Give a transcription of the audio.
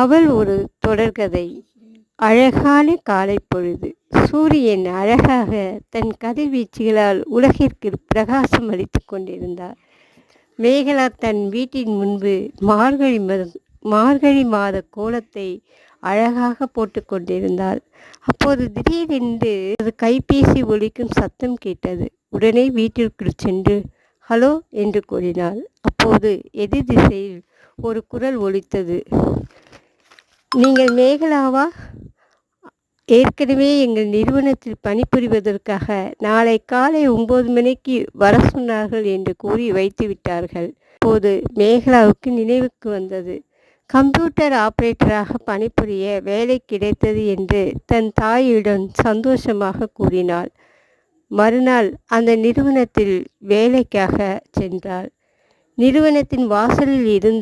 அவள் ஒரு தொடர்கதை. அழகான காலை பொழுது. சூரியன் அழகாக தன் கதிர்வீச்சுகளால் உலகிற்கு பிரகாசம் அளித்துக் கொண்டிருந்தார். மேகலா தன் வீட்டின் முன்பு மார்கழி மார்கழி மாத கோலத்தை அழகாக போட்டு கொண்டிருந்தாள். அப்போது திடீரென்று அது கைபேசி ஒலிக்கும் சத்தம் கேட்டது. உடனே வீட்டிற்குள் சென்று ஹலோ என்று கூறினாள். அப்போது எதிர் திசையில் ஒரு குரல் ஒலித்தது. நீங்கள் மேகலாவா? ஏற்கனவே எங்கள் நிறுவனத்தில் பணிபுரிவதற்காக நாளை காலை ஒம்பது மணிக்கு வர சொன்னார்கள் என்று கூறி வைத்து விட்டார்கள். போது மேகலாவுக்கு நினைவுக்கு வந்தது. கம்ப்யூட்டர் ஆபரேட்டராக பணிபுரிய வேலை கிடைத்தது என்று தன் தாயிடம் சந்தோஷமாக கூறினாள். மறுநாள் அந்த நிறுவனத்தில் வேலைக்காக சென்றாள். நிறுவனத்தின் வாசலில் இருந்த